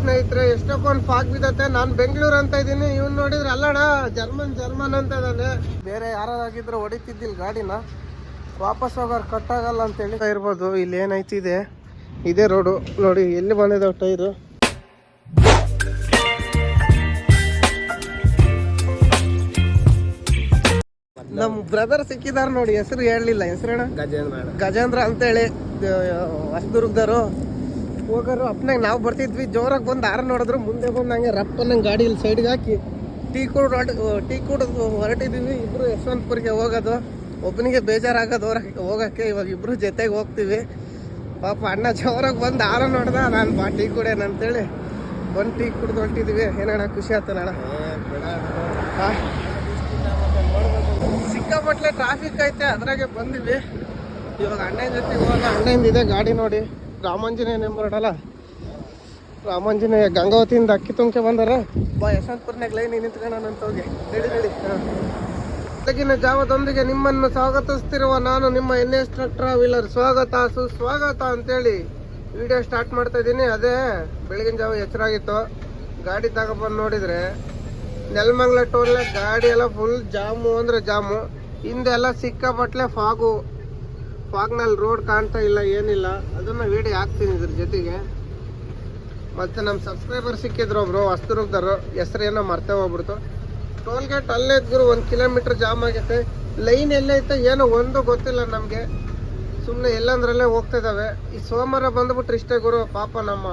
ಸ್ನೇಹಿತರೆ ಎಷ್ಟಕ್ಕೊಂದು ಫಾಗ್ ಬಿದ್ದತ್ತೆ ನಾನು ಬೆಂಗಳೂರು ಅಂತ ಇದ್ದೀನಿ. ಇವ್ನು ನೋಡಿದ್ರೆ ಅಲ್ಲಣ್ಣ ಜರ್ಮನ್ ಜರ್ಮನ್ ಅಂತ ಇದ್ದಾನೆ ಬೇರೆ ಯಾರಾಗಿದ್ರು ಹೊಡಿತಿದ್ದಿಲ್ಲ ಗಾಡಿನ. ವಾಪಸ್ ಹೋಗೋರು ಕಟ್ಟಾಗಲ್ಲ ಅಂತೇಳಿ. ಇರ್ಬೋದು ಇಲ್ಲಿ ಏನೈತಿದೆ ಇದೇ ರೋಡು ನೋಡಿ ಎಲ್ಲಿ ಬಂದಿದ್ದಾವೆ ಟೈರು? ನಮ್ಮ ಬ್ರದರ್ ಸಿಕ್ಕಿದಾರ ನೋಡಿ ಹೆಸರು ಹೇಳಲಿಲ್ಲ. ಹೆಸರೇನ? ಗಜೇಂದ್ರ ಗಜೇಂದ್ರ ಅಂತೇಳಿ ಹೊಸದುರ್ಗದವರು ಹೋಗೋರು ಅಪ್ಪನಾಗ ನಾವು ಬರ್ತಿದ್ವಿ. ಜೋರಾಗಿ ಬಂದು ಆರ ನೋಡಿದ್ರು. ಮುಂದೆ ಬಂದು ಹಂಗೆ ರಪ್ಪ ನಂಗೆ ಗಾಡಿಯಲ್ಲಿ ಸೈಡ್ಗೆ ಹಾಕಿ ಟೀ ಕುಡ್ ಟೀ ಕುಡಿದು ಹೊರಟಿದ್ದೀವಿ ಇಬ್ಬರು ಯಶವಂತಪುರಿಗೆ ಹೋಗೋದು. ಒಬ್ಬನಿಗೆ ಬೇಜಾರಾಗೋದು ಹೊರಗೆ ಹೋಗೋಕ್ಕೆ. ಇವಾಗ ಇಬ್ಬರು ಜೊತೆಗೆ ಹೋಗ್ತೀವಿ. ಪಾಪ ಅಣ್ಣ ಜೋರಾಗಿ ಬಂದು ಆರ ನೋಡ್ದ. ನಾನು ಬಾ ಟೀ ಕುಡೇನ ಅಂತೇಳಿ ಬಂದು ಟೀ ಕುಡ್ದು ಹೊರಟಿದ್ದೀವಿ ಏನಣ್ಣ ಖುಷಿ ಆಯ್ತಲ್ಲ ಸಿಕ್ಕಾಪಟ್ಲೆ ಟ್ರಾಫಿಕ್ ಐತೆ. ಅದ್ರಾಗೆ ಬಂದಿವಿ. ಇವಾಗ ಅಣ್ಣನ ಜೊತೆ ಹೋಗೋಣ. ಅಣ್ಣಂದಿದೆ ಗಾಡಿ ನೋಡಿ. ರಾಮಾಂಜನೇಯ ನಂಬರ್ ಅಲ್ಲ ರಾಮಾಂಜನೇಯ ಗಂಗಾವತಿಯಿಂದ ಅಕ್ಕಿ ತುಂಬ್ಕೆ ಬಂದಾರ. ಬಾ ಯಶವಂತಪುರ್ನಾಗ ಲೈನ್ ನಿಂತ್ಕೊಳ್ಳೋಣಂತ ಹೋಗಿ. ಬೆಳಗಿನ ಜಾವದೊಂದಿಗೆ ನಿಮ್ಮನ್ನು ಸ್ವಾಗತಿಸ್ತಿರುವ ನಾನು ನಿಮ್ಮ ಎನ್ ಎಸ್ ಟ್ರಾವೆಲರ್. ಸ್ವಾಗತ, ಸುಸ್ವಾಗತ ಅಂತೇಳಿ ವಿಡಿಯೋ ಸ್ಟಾರ್ಟ್ ಮಾಡ್ತಾ ಇದ್ದೀನಿ. ಅದೇ ಬೆಳಗಿನ ಜಾವ ಎಚ್ಚರಾಗಿತ್ತು. ಗಾಡಿ ತಗೊಬಂದು ನೋಡಿದ್ರೆ ನೆಲಮಂಗ್ಲ ಟೋಲ್ ಗಾಡಿ ಎಲ್ಲ ಫುಲ್ ಜಾಮು ಅಂದ್ರೆ ಜಾಮು. ಹಿಂದೆಲ್ಲ ಸಿಕ್ಕಾಪಟ್ಲೆ ಫಾಗು. ಫಾಗ್ನಲ್ಲಿ ರೋಡ್ ಕಾಣ್ತಾ ಇಲ್ಲ, ಏನಿಲ್ಲ. ಅದನ್ನ ವಿಡಿಯೋ ಹಾಕ್ತೀನಿ ಇದ್ರ ಜೊತೆಗೆ. ಮತ್ತೆ ನಮ್ಮ ಸಬ್ಸ್ಕ್ರೈಬರ್ ಸಿಕ್ಕಿದ್ರು ಒಬ್ಬರು ಹೊಸ್ತುರ್ಗದವರು ಹೆಸರು ಏನೋ ಮರ್ತೇ ಹೋಗ್ಬಿಡ್ತು. ಟೋಲ್ ಗೇಟ್ ಅಲ್ಲೇ ಇದ್ಗುರು ಒಂದು ಕಿಲೋಮೀಟರ್ ಜಾಮ್ ಆಗೈತೆ. ಲೈನ್ ಎಲ್ಲೈತೆ, ಏನೋ ಒಂದು ಗೊತ್ತಿಲ್ಲ ನಮಗೆ. ಸುಮ್ಮನೆ ಎಲ್ಲಂದ್ರಲ್ಲೇ ಹೋಗ್ತಾ ಇದ್ದಾವೆ ಈ ಸೋಮವಾರ ಬಂದ್ಬಿಟ್ರೆ ಇಷ್ಟೇ ಗುರು. ಪಾಪ ನಮ್ಮ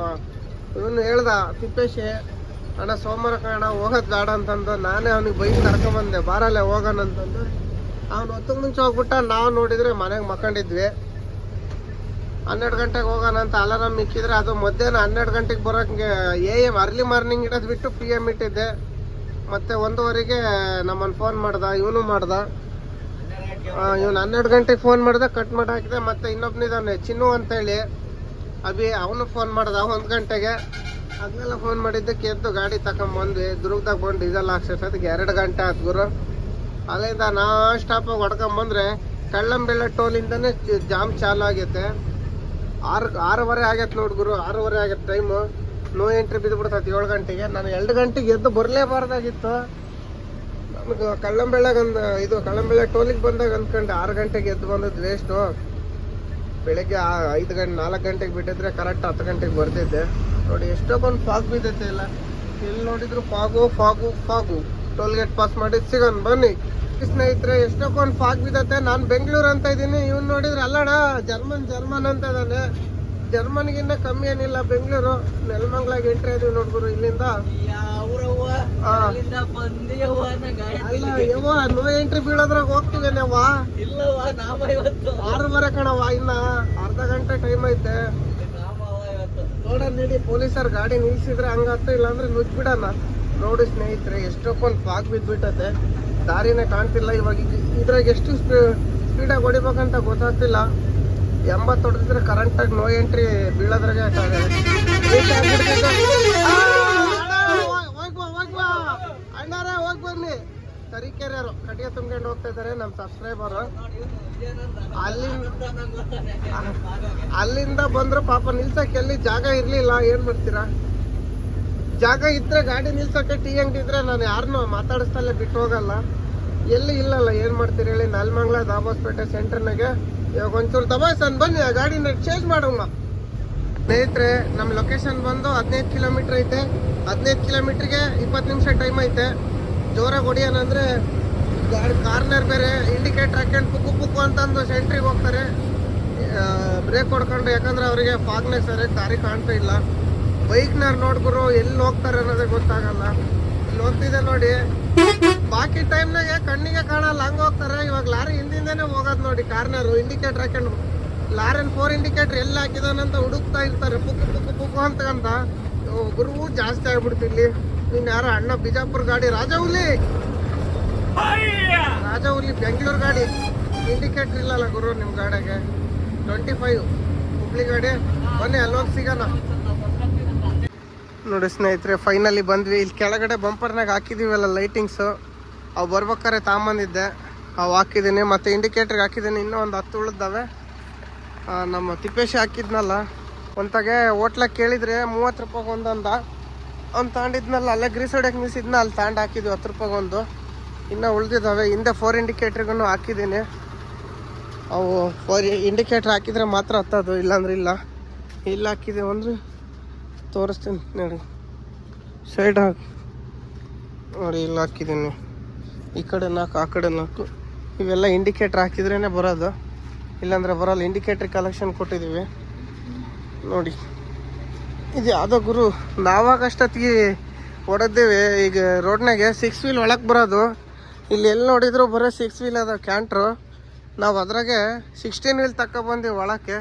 ಇವನು ಹೇಳ್ದ, ತಿಪ್ಪೇಶಿ, ಅಣ್ಣ, ಸೋಮವಾರ ಕಾಣ ಹೋಗೋದು ಬೇಡ ಅಂತಂದು. ನಾನೇ ಅವ್ನಿಗೆ ಬೈಕ್ ಕರ್ಕೊಂಬಂದೆ, ಬಾರಲ್ಲೇ, ಹೋಗೋಣ ಅಂತಂದು. ಅವ್ನು ಹೊತ್ತು ಮುಂಚೆ ಹೋಗ್ಬಿಟ್ಟ ನಾವು ನೋಡಿದ್ರೆ ಮನೆಗೆ ಮಕ್ಕೊಂಡಿದ್ವಿ. ಹನ್ನೆರಡು ಗಂಟೆಗೆ ಹೋಗೋಣ ಅಂತ ಅಲಾರಾಮ್ ಇಕ್ಕಿದ್ರೆ ಅದು ಮಧ್ಯಾಹ್ನ ಹನ್ನೆರಡು ಗಂಟೆಗೆ ಬರೋಕ್ಕೆ ಎ ಎಂ ಅರ್ಲಿ ಮಾರ್ನಿಂಗ್ ಇಡೋದು ಬಿಟ್ಟು ಪಿ ಎಂ ಇಟ್ಟಿದ್ದೆ. ಮತ್ತು ಒಂದೂವರೆಗೆ ನಮ್ಮನ್ನು ಫೋನ್ ಮಾಡ್ದ, ಇವನು ಮಾಡ್ದ. ಇವನು ಹನ್ನೆರಡು ಗಂಟೆಗೆ ಫೋನ್ ಮಾಡ್ದೆ, ಕಟ್ ಮಾಡಿ ಹಾಕಿದೆ, ಮತ್ತೆ ಇನ್ನೊಬ್ನಿದ್ದಾನೆ ಚಿನ್ನು ಅಂತೇಳಿ. ಅಭಿ, ಅವನು ಫೋನ್ ಮಾಡ್ದ ಒಂದು ಗಂಟೆಗೆ. ಅದನ್ನೆಲ್ಲ ಫೋನ್ ಮಾಡಿದ್ದಕ್ಕೆ ಎದ್ದು ಗಾಡಿ ತಗೊಂಬಂದ್ವಿ ದುರ್ಗದಾಗ ಬಂದು ಡೀಸೆಲ್ ಹಾಕ್ಸೋದಕ್ಕೆ ಎರಡು ಗಂಟೆ ಆದ್ಗುರು ಗುರು. ಅಲ್ಲಿಂದ ನಾ ಸ್ಟಾಪಾಗಿ ಹೊಡ್ಕೊಂಬಂದ್ರೆ ಕಳ್ಳಂಬೆಳ್ಳ ಟೋಲಿಂದನೇ ಜಾಮ್ ಚಾಲು ಆಗೈತೆ. ಆರು ಆರೂವರೆ ಆಗೈತೆ ನೋಡಿ ಗುರು, ಆರೂವರೆ ಆಗೈತೆ ಟೈಮು ನೋ ಎಂಟ್ರಿ ಬಿದ್ದುಬಿಡ್ತೈತೆ ಏಳು ಗಂಟೆಗೆ. ನಾನು ಎರಡು ಗಂಟೆಗೆ ಎದ್ದು ಬರಲೇಬಾರ್ದಾಗಿತ್ತು. ನನಗೆ ಕಳ್ಳಂಬೆಳ್ಳಗೆ ಒಂದು ಇದು ಕಳ್ಳಂಬೆಳ್ಳ ಟೋಲಿಗೆ ಬಂದಾಗ ಅಂದ್ಕೊಂಡೆ ಆರು ಗಂಟೆಗೆ ಎದ್ದು ಬಂದದ್ದು ವೇಸ್ಟು ಬೆಳಗ್ಗೆ ಐದು ಗಂಟೆ, ನಾಲ್ಕು ಗಂಟೆಗೆ ಬಿಟ್ಟಿದ್ರೆ ಕರೆಕ್ಟ್ ಹತ್ತು ಗಂಟೆಗೆ ಬರ್ತಿದ್ದೆ. ನೋಡಿ, ಎಷ್ಟೊಂದು ಫಾಗ್ ಬಿದ್ದೈತೆ ಇಲ್ಲ ಎಲ್ಲಿ ನೋಡಿದ್ರು fog fog fog toll gate pass ಮಾಡಿ ಸಿಗೋಣ ಬನ್ನಿ ಸ್ನೇಹಿತರೆ ಎಷ್ಟೊಂದು ಫಾಗ್ ಬಿದ್ದತ್ತೆ ನಾನು ಬೆಂಗಳೂರು ಅಂತ ಇದ್ದೀನಿ. ಇವ್ನು ನೋಡಿದ್ರೆ ಅಲ್ಲಣ್ಣ ಜರ್ಮನ್ ಜರ್ಮನ್ ಅಂತ ಇದ್ದಾನೆ ಜರ್ಮನ್ಗಿನ್ನ ಕಮ್ಮಿ ಏನಿಲ್ಲ ಬೆಂಗಳೂರು. ನೆಲಮಂಗ್ಲಾಗ ಎಂಟ್ರಿ ಇದೀವಿ ನೋಡ್ಬೋದು ಇಲ್ಲಿಂದ. ಯವ್ವ ನೋ ಎಂಟ್ರಿ ಬೀಳೋದ್ರಾಗ ಹೋಗ್ತೀವಿ ನಾವ ಬರ ಕಣವ ಇನ್ನ. ಅರ್ಧ ಗಂಟೆ ಟೈಮ್ ಐತೆ. ನೋಡೋಣ ನೀಡಿ. ಪೊಲೀಸರು ಗಾಡಿ ನಿಲ್ಸಿದ್ರೆ ಹಂಗತ್ತ ಇಲ್ಲಾಂದ್ರೆ ಬಿಡೋಣ. ನೋಡಿ ಸ್ನೇಹಿತರೆ ಎಷ್ಟೊಂದು ಫಾಗ್ ಬಿದ್ದುಬಿಟ್ಟತೆ ದಾರಿನೇ ಕಾಣ್ತಿಲ್ಲ ಇವಾಗ. ಇದ್- ಇದ್ರಾಗ ಎಷ್ಟು ಸ್ಪೀಡಾಗಿ ಹೊಡಿಬೇಕಂತ ಗೊತ್ತಾಗ್ತಿಲ್ಲ. ಎಂಬತ್ತು ಹೊಡೆದಿದ್ರೆ ಕರೆಂಟಾಗಿ ನೋ ಎಂಟ್ರಿ ಬೀಳೋದ್ರಾಗೆ ಅಣ್ಣಾರೇ, ಹೋಗಿ ಬನ್ನಿ. ತರೀಕೆರೆಯವರು ಕಟ್ಟಿಗೆ ತುಂಬ್ಕೊಂಡು ಹೋಗ್ತಾ ಇದ್ದಾರೆ ನಮ್ಮ ಸಬ್ಸ್ಕ್ರೈಬರ್ ಅಲ್ಲಿಂದ ಅಲ್ಲಿಂದ ಬಂದ್ರು ಪಾಪ ನಿಲ್ಸಕ್ಕೆ ಎಲ್ಲಿ ಜಾಗ ಇರ್ಲಿಲ್ಲ. ಏನ್ ಮಾಡ್ತೀರಾ? ಜಾಗ ಇದ್ರೆ ಗಾಡಿ ನಿಲ್ಸೋಕೆ ಟೀ ಅಂಗಡಿ ಇದ್ರೆ ನಾನು ಯಾರನ್ನೂ ಮಾತಾಡಿಸ್ತಲ್ಲೇ ಬಿಟ್ಟು ಹೋಗಲ್ಲ. ಎಲ್ಲಿ ಇಲ್ಲಲ್ಲ, ಏನು ಮಾಡ್ತೀರಿ ಹೇಳಿ? ನಾಲ್ಮಂಗ್ಲ ದಾಬಾಸ್ಪೇಟೆ ಸೆಂಟರ್ನಾಗೆ ಇವಾಗ ಒಂಚೂರು ದಬಾಯ್ಸನ್ ಬನ್ನಿ, ಆ ಗಾಡಿನ ಚೇಂಜ್ ಮಾಡೋಣ. ಸ್ನೇಹಿತರೆ ನಮ್ಮ ಲೊಕೇಶನ್ ಬಂದು ಹದಿನೈದು ಕಿಲೋಮೀಟರ್ ಐತೆ. ಹದಿನೈದು ಕಿಲೋಮೀಟ್ರಿಗೆ ಇಪ್ಪತ್ತು ನಿಮಿಷ ಟೈಮ್ ಐತೆ. ಜೋರಾಗಿ ಹೊಡಿಯೋಣಂದರೆ ಗಾಡಿ ಕಾರ್ನರ್ ಬೇರೆ ಇಂಡಿಕೇಟರ್ ಹಾಕೊಂಡು ಪುಕ್ಕು ಪುಕ್ಕು ಅಂತಂದು ಸೆಂಟ್ರಿಗೆ ಹೋಗ್ತಾರೆ. ಬ್ರೇಕ್ ಹೊಡ್ಕೊಂಡು ಯಾಕಂದ್ರೆ ಅವರಿಗೆ ಫಾಗ್ನೆಸ್ ಸರಿಯಾಗಿ ದಾರಿ ಕಾಣ್ತಾ ಇಲ್ಲ. ಬೈಕ್ನವ್ರು ನೋಡ್ಬರು ಎಲ್ಲಿ ಹೋಗ್ತಾರೆ ಅನ್ನೋದೇ ಗೊತ್ತಾಗಲ್ಲ. ಇಲ್ಲಿ ಹೋಗ್ತಿದೆ ನೋಡಿ. ಬಾಕಿ ಟೈಮ್ನಾಗೆ ಕಣ್ಣಿಗೆ ಕಾಣಲ್ಲ, ಹಂಗೆ ಹೋಗ್ತಾರೆ. ಇವಾಗ ಲಾರಿ ಹಿಂದಿಂದನೇ ಹೋಗೋದು ನೋಡಿ, ಕಾರ್ನರು ಇಂಡಿಕೇಟರ್ ಹಾಕೊಂಡು. ಲಾರನ್ ಫೋರ್ ಇಂಡಿಕೇಟರ್ ಎಲ್ಲಿ ಹಾಕಿದಾನಂತ ಹುಡುಕ್ತಾ ಇರ್ತಾರೆ. ಪುಕ್ಕು ಪುಕ್ಕು ಪುಕ್ಕು ಅಂತಕಂತ ಗುರು, ಜಾಸ್ತಿ ಆಗ್ಬಿಡ್ತಿಲ್ಲಿ ಇನ್ನು ಯಾರೋ ಅಣ್ಣ ಬಿಜಾಪುರ ಗಾಡಿ ರಾಜವುಲಿ ರಾಜ ಹುಲಿ ಬೆಂಗಳೂರು ಗಾಡಿ. ಇಂಡಿಕೇಟರ್ ಇಲ್ಲಲ್ಲ ಗುರು ನಿಮ್ಮ ಗಾಡಿಗೆ. ಟ್ವೆಂಟಿ ಫೈವ್ ಹುಬ್ಳಿ ಗಾಡಿ. ಬನ್ನಿ, ಅಲ್ಲೋಗಿ ಸಿಗೋಣ. ನೋಡಿ ಸ್ನೇಹಿತರೆ ಫೈನಲಿ ಬಂದ್ವಿ. ಇಲ್ಲಿ ಕೆಳಗಡೆ ಬಂಪರ್ನಾಗ ಹಾಕಿದ್ದೀವಲ್ಲ ಲೈಟಿಂಗ್ಸು ಅವು ಬರ್ಬೇಕಾರೆ ತಾಂಬಂದಿದ್ದೆ ಅವು ಹಾಕಿದ್ದೀನಿ ಮತ್ತು ಇಂಡಿಕೇಟ್ರಿಗೆ ಹಾಕಿದ್ದೀನಿ ಇನ್ನೂ ಒಂದು ಹತ್ತು ಉಳಿದಾವೆ ನಮ್ಮ ತಿಪ್ಪೇಶಿ ಹಾಕಿದ್ನಲ್ಲ. ಒಂತಾಗೆ ಹೋಟ್ಲಾಗ ಕೇಳಿದರೆ ಮೂವತ್ತು ರೂಪಾಯಿಗೆ ಒಂದೊಂದ ಅವ್ನು ತಗೊಂಡಿದ್ನಲ್ಲ. ಅಲ್ಲೇ ಗ್ರೀಸ್ ಹೊಡ್ಯಕ್ಕೆ ನಿಲ್ಸಿದ್ನ. ಅಲ್ಲಿ ತಾಂಡ್ ಹಾಕಿದ್ವಿ ಹತ್ತು ರೂಪಾಯಿಗೆ ಒಂದು. ಇನ್ನೂ ಉಳಿದಿದ್ದಾವೆ. ಹಿಂದೆ ಫೋರ್ ಇಂಡಿಕೇಟ್ರಿಗೂ ಹಾಕಿದ್ದೀನಿ ಅವು ಫೋರ್ ಇಂಡಿಕೇಟ್ರ್ ಹಾಕಿದರೆ ಮಾತ್ರ ಹತ್ತೋದು. ಇಲ್ಲಾಂದ್ರೆ ಇಲ್ಲ. ಇಲ್ಲ ಹಾಕಿದ್ದೀವಿ ಅಂದ್ರೆ ತೋರಿಸ್ತೀನಿ ನೋಡಿ. ಸೈಡ್ ಹಾಕಿ. ನೋಡಿ, ಇಲ್ಲಿ ಹಾಕಿದ್ದೀನಿ. ಈ ಕಡೆ ನಾಲ್ಕು, ಆ ಕಡೆ ನಾಲ್ಕು. ಇವೆಲ್ಲ ಇಂಡಿಕೇಟ್ರ್ ಹಾಕಿದ್ರೇ ಬರೋದು. ಇಲ್ಲಾಂದರೆ ಬರೋಲ್ಲ. ಇಂಡಿಕೇಟ್ರ್ ಕಲೆಕ್ಷನ್ ಕೊಟ್ಟಿದ್ದೀವಿ. ನೋಡಿ. ಇದು ಯಾವುದೋ ಗುರು ನಾವಾಗಷ್ಟೊತ್ತಿಗೆ ಹೊಡೆದೇವೆ ಈಗ ರೋಡ್ನಾಗೆ ಸಿಕ್ಸ್ ವೀಲ್ ಒಳಗೆ ಬರೋದು. ಇಲ್ಲಿ ಎಲ್ಲಿ ನೋಡಿದ್ರು ಬರೋ ಸಿಕ್ಸ್ ವೀಲ್ ಅದ ಕ್ಯಾಂಟ್ರು ನಾವು ಅದ್ರಾಗೆ ಸಿಕ್ಸ್ಟೀನ್ ವೀಲ್ ತಗೊಬಂದು ಒಳಕ್ಕೆ.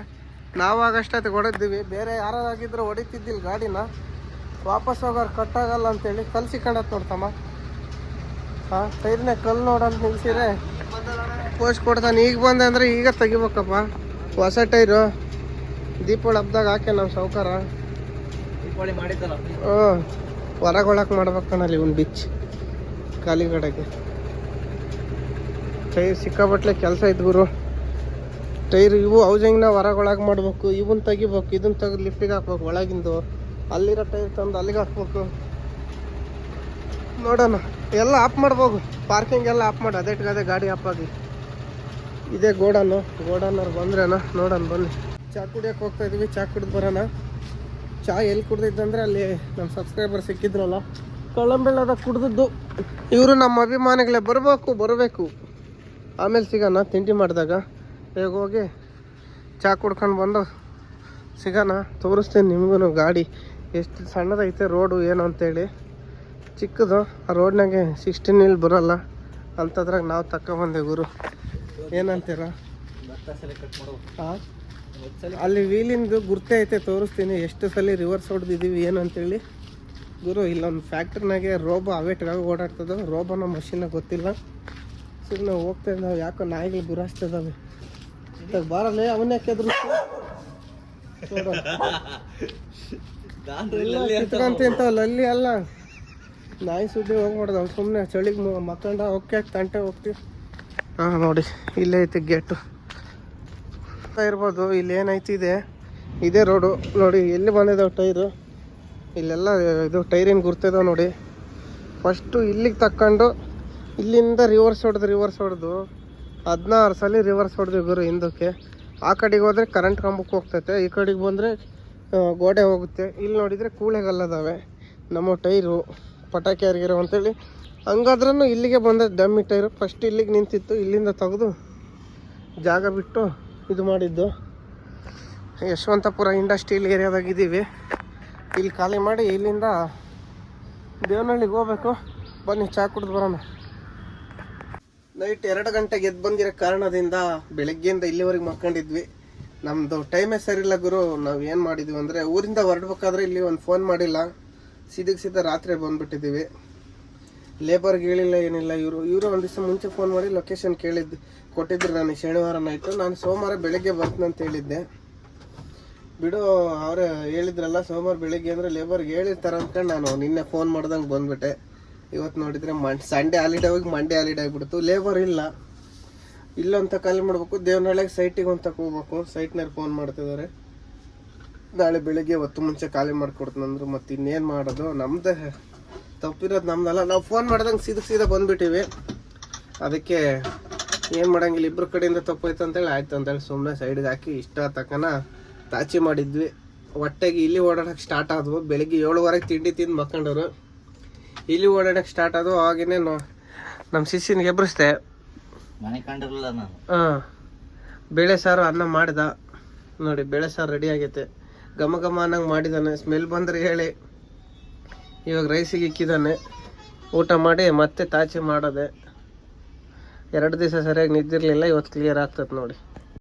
ನಾವಾಗಷ್ಟೊತ್ತಿಗೆ ಹೊಡೆದ್ದೀವಿ ಬೇರೆ ಯಾರಾಗಿದ್ರು ಹೊಡಿತಿದ್ದಿಲ್ಲ ಗಾಡಿನ. ವಾಪಸ್ ಹೋಗೋರು ಕಟ್ಟಾಗಲ್ಲ ಅಂತೇಳಿ ಕಲ್ಲು ಸಿಕ್ಕಂಡತ್ ನೋಡ್ತಮ್ಮ ಹಾಂ ಟೈರ್ನೇ ಕಲ್ಲು ನೋಡಂತ ನಿಲ್ಸಿದ್ರೆ ಪೋಸ್ಟ್ ಕೊಡ್ತಾನೆ. ಈಗ ಬಂದೆ ಅಂದರೆ ಈಗ ತೆಗಿಬೇಕಪ್ಪ. ಹೊಸ ಟೈರು. ದೀಪಾವಳಿ ಹಬ್ಬದಾಗ ಹಾಕೆ ನಾವು ಸೌಕಾರ ದೀಪಾವಳಿ ಮಾಡಿದ್ದಲ್ಲ? ಹ್ಞೂ. ಹೊರಗೆ ಒಳಕ್ಕೆ ಮಾಡ್ಬೇಕಣ್ಣಲ್ಲಿ ಒಂದು ಬಿಚ್ ಖಾಲಿ ಕಡೆಗೆ. ಟೈರ್ ಸಿಕ್ಕಾಬಟ್ಲೆ ಕೆಲಸ ಇದ್ದು ಗುರು. ಟೈರ್ ಇವು ಹೌಸಿಂಗ್ನ ಹೊರಗೊಳಗೆ ಮಾಡ್ಬೇಕು, ಇವನ್ ತೆಗಿಬೇಕು, ಇದನ್ನ ತೆಗೆದು ಲಿಫ್ಟಿಗೆ ಹಾಕ್ಬೇಕು, ಒಳಗಿಂದು. ಅಲ್ಲಿರೋ ಟೈರ್ ತಂದು ಅಲ್ಲಿಗೆ ಹಾಕ್ಬೇಕು. ನೋಡೋಣ, ಎಲ್ಲ ಆಫ್ ಮಾಡ್ಬೋದು. ಪಾರ್ಕಿಂಗ್ ಎಲ್ಲ ಆಫ್ ಮಾಡಿ, ಅದೇ ಅದೇ ಗಾಡಿ ಆಫ್ ಇದೇ ಗೋಡನ್ನು ಗೋಡನ್ನವ್ರು ಬಂದ್ರೇನ? ನೋಡೋಣ, ಬನ್ನಿ. ಚಾ ಕುಡಿಯೋಕೆ ಹೋಗ್ತಾ ಇದೀವಿ, ಚಾ ಕುಡಿದು ಬರೋಣ. ಚಾ ಎಲ್ಲಿ ಕುಡ್ದಿದ್ದಂದ್ರೆ ಅಲ್ಲಿ ನಮ್ಮ ಸಬ್ಸ್ಕ್ರೈಬರ್ ಸಿಕ್ಕಿದ್ರಲ್ಲ. ಕಳಂಬೆಳ್ಳದ ಕುಡ್ದದ್ದು. ಇವರು ನಮ್ಮ ಅಭಿಮಾನಿಗಳೇ, ಬರಬೇಕು ಬರಬೇಕು. ಆಮೇಲೆ ಸಿಗೋಣ, ತಿಂಡಿ ಮಾಡಿದಾಗ. ಈಗ ಹೋಗಿ? ಚಾ ಕುಡ್ಕೊಂಡು ಬಂದು ಸಿಗೋಣ, ತೋರಿಸ್ತೀನಿ ನಿಮಗೂ ಗಾಡಿ. ಎಷ್ಟು ಸಣ್ಣದೈತೆ, ರೋಡು ಏನು ಅಂತೇಳಿ. ಚಿಕ್ಕದು, ಆ ರೋಡ್ನಾಗೆ ಸಿಕ್ಸ್ಟೀನ್ ಇಲ್ಲಿ ಬರೋಲ್ಲ. ಅಂಥದ್ರಾಗ ನಾವು ತಕ್ಕೊಂಬಂದೆ ಗುರು. ಏನಂತೀರ? ಅಲ್ಲಿ ವೀಲಿಂದು ಗುರ್ತೆ ಐತೆ, ತೋರಿಸ್ತೀನಿ. ಎಷ್ಟು ಸಲ ರಿವರ್ಸ್ ಹೊಡೆದಿದ್ದೀವಿ ಏನು ಅಂತೇಳಿ ಗುರು, ಇಲ್ಲೊಂದು ಫ್ಯಾಕ್ಟ್ರಿನಾಗೆ ರೋಬೋ ಅವೇಟ್ಗಾಗಿ ಓಡಾಡ್ತದ, ರೋಬೋನ ಮಷಿನ ಗೊತ್ತಿಲ್ಲ. ಸುಮ್ಮನೆ ಹೋಗ್ತಾ ಇದ್ದಾವೆ ಯಾಕೋ ನಾಯಿಗಳು ಗುರಾಸ್ತದಾವೆ ಬಾರಲ್ಲೇ ಅವನ್ನೇ ಕೆದ್ರು ಅಂತ ಅಲ್ಲಿ ಅಲ್ಲ. ನಾಯಿ ಸುದ್ದಿ ಹೋಗ್ಬಾರ್ದು ಅವ್ನು ಸುಮ್ಮನೆ ಚಳಿಗೆ ಮಕ್ಕಂಡ ಓಕೆ ತಂಟೆ ಹೋಗ್ತೀವಿ ಹಾಂ ನೋಡಿ ಇಲ್ಲೇ ಐತಿ ಗೇಟು. ಇರ್ಬೋದು ಇಲ್ಲಿ ಏನೈತಿ ಇದೆ. ಇದೇ ರೋಡು ನೋಡಿ ಎಲ್ಲಿ ಬಂದಿದ್ದಾವೆ ಟೈರು? ಇಲ್ಲೆಲ್ಲ ಇದು ಟೈರಿನ ಗುರ್ತಿದಾವೆ ನೋಡಿ. ಫಸ್ಟು ಇಲ್ಲಿಗೆ ತಕ್ಕೊಂಡು ಇಲ್ಲಿಂದ ರಿವರ್ಸ್ ಹೊಡೆದು ರಿವರ್ಸ್ ಹೊಡೆದು ಹದಿನಾರು ಸಲ ರಿವರ್ಸ್ ಹೊಡೆದ್ವಿ ಗುರು ಹಿಂದಕ್ಕೆ. ಆ ಕಡೆಗೆ ಹೋದರೆ ಕರೆಂಟ್ ಕಂಬಕ್ಕೆ ಹೋಗ್ತೈತೆ. ಈ ಕಡೆಗೆ ಬಂದರೆ ಗೋಡೆ ಹೋಗುತ್ತೆ. ಇಲ್ಲಿ ನೋಡಿದರೆ ಕೂಳೆಗಲ್ಲದಾವೆ. ನಮ್ಮ ಟೈರು, ಪಟಾಕಿ ಯಾರಿಗಿರೋ ಅಂತೇಳಿ. ಹಂಗಾದ್ರೂ ಇಲ್ಲಿಗೆ ಬಂದ ಡಮ್ಮಿ ಟೈರು. ಫಸ್ಟ್ ಇಲ್ಲಿಗೆ ನಿಂತಿತ್ತು. ಇಲ್ಲಿಂದ ತೆಗೆದು ಜಾಗ ಬಿಟ್ಟು ಇದು ಮಾಡಿದ್ದು. ಯಶವಂತಪುರ ಇಂಡಸ್ಟ್ರಿಯಲ್ ಏರಿಯಾದಾಗಿದ್ದೀವಿ ಇಲ್ಲಿ ಖಾಲಿ ಮಾಡಿ ಇಲ್ಲಿಂದ ದೇವನಹಳ್ಳಿಗೆ ಹೋಗ್ಬೇಕು. ಬನ್ನಿ, ಚಾ ಕುಡಿದು ಬರೋಣ. ನೈಟ್ ಎರಡು ಗಂಟೆಗೆ ಎದ್ದು ಬಂದಿರೋ ಕಾರಣದಿಂದ ಬೆಳಗ್ಗೆಯಿಂದ ಇಲ್ಲಿವರೆಗೆ ಮಕ್ಕೊಂಡಿದ್ವಿ ನಮ್ಮದು ಟೈಮೇ ಸರಿಯಿಲ್ಲ ಗುರು. ನಾವು ಏನು ಮಾಡಿದ್ವಿ ಅಂದರೆ ಊರಿಂದ ಹೊರಡ್ಬೇಕಾದ್ರೆ ಇಲ್ಲಿ ಒಂದು ಫೋನ್ ಮಾಡಿಲ್ಲ. ಸೀದಕ್ಕೆ ಸೀದಾ ರಾತ್ರಿ ಬಂದುಬಿಟ್ಟಿದ್ದೀವಿ. ಲೇಬರ್ಗೆ ಹೇಳಿಲ್ಲ, ಏನಿಲ್ಲ. ಇವರು ಇವರು ಒಂದು ದಿವಸ ಮುಂಚೆ ಫೋನ್ ಮಾಡಿ ಲೊಕೇಶನ್ ಕೇಳಿದ್ದು ಕೊಟ್ಟಿದ್ರು ನನಗೆ ಶನಿವಾರ ನೈಟು ನಾನು ಸೋಮವಾರ ಬೆಳಗ್ಗೆ ಅಂತ ಹೇಳಿದ್ದೆ. ಬಿಡು, ಅವರೇ ಹೇಳಿದ್ರಲ್ಲ ಸೋಮವಾರ ಬೆಳಿಗ್ಗೆ ಅಂದರೆ ಲೇಬರ್ಗೆ ಹೇಳಿರ್ತಾರೆ ಅಂದ್ಕೊಂಡು ನಾನು ನಿನ್ನೆ ಫೋನ್ ಮಾಡ್ದಂಗೆ ಬಂದ್ಬಿಟ್ಟೆ. ಇವತ್ತು ನೋಡಿದರೆ ಮಂಡ್ ಸಂಡೇ ಹಾಲಿಡೇ ಹೋಗಿ ಮಂಡೇ ಹಾಲಿಡೇ ಆಗಿಬಿಡ್ತು. ಲೇಬರ್ ಇಲ್ಲ. ಇಲ್ಲೊಂತ ಖಾಲಿ ಮಾಡಬೇಕು. ದೇವನಹಳ್ಳಿಗೆ ಸೈಟಿಗೆ ಒಂದು ಹೋಗ್ಬೇಕು. ಸೈಟ್ನಲ್ಲಿ ಫೋನ್ ಮಾಡ್ತಿದ್ದಾರೆ. ನಾಳೆ ಬೆಳಿಗ್ಗೆ ಹೊತ್ತು ಮುಂಚೆ ಖಾಲಿ ಮಾಡಿಕೊಡ್ತಂದ್ರು ಮತ್ತು ಇನ್ನೇನು ಮಾಡೋದು? ನಮ್ಮದೇ ತಪ್ಪಿರೋದು ನಮ್ದಲ್ಲ. ನಾವು ಫೋನ್ ಮಾಡ್ದಂಗೆ ಸೀದಾ ಸೀದಾ ಬಂದುಬಿಟ್ಟಿವಿ. ಅದಕ್ಕೆ ಏನು ಮಾಡಂಗಿಲ್ಲ. ಇಬ್ಬರು ಕಡೆಯಿಂದ ತಪ್ಪೋಯ್ತು ಅಂತೇಳಿ, ಆಯ್ತು ಅಂತೇಳಿ ಸುಮ್ಮನೆ ಸೈಡಿಗೆ ಹಾಕಿ ಇಷ್ಟ ತಕ್ಕನ ತಾಚಿ ಮಾಡಿದ್ವಿ. ಹೊಟ್ಟೆಗೆ ಇಲ್ಲಿ ಓಡಾಡಕ್ಕೆ ಸ್ಟಾರ್ಟ್ ಆದವು. ಬೆಳಿಗ್ಗೆ ಏಳುವರೆಗೆ ತಿಂಡಿ ತಿಂದು ಮಕ್ಕಂಡವರು. ಇಲ್ಲಿ ಓಡಾಡಕ್ಕೆ ಸ್ಟಾರ್ಟ್ ಆದವು ಆಗೇನೆ ನಮ್ಮ ಶಿಷ್ಯನ್ ಎಬ್ಬರಿಸ್ದೆ ಮನೆ ಕಂಡಿರಲಿಲ್ಲ ನಾನು. ಹಾಂ. ಬೇಳೆ ಸಾರು ಅನ್ನ ಮಾಡಿದ. ನೋಡಿ ಬೇಳೆ ಸಾರು ರೆಡಿ ಆಗೈತೆ. ಘಮ ಘಮ ಅನ್ನಂಗೆ ಮಾಡಿದಾನೆ. ಸ್ಮೆಲ್ ಬಂದ್ರೆ ಹೇಳಿ. ಇವಾಗ ರೈಸಿಗೆ ಇಕ್ಕಿದಾನೆ. ಊಟ ಮಾಡಿ ಮತ್ತೆ ತಾಚಿ ಮಾಡೋದೆ. ಎರಡು ದಿವಸ ಸರಿಯಾಗಿ ನಿದ್ದಿರಲಿಲ್ಲ ಇವತ್ತು ಕ್ಲಿಯರ್ ಆಗ್ತದೆ ನೋಡಿ.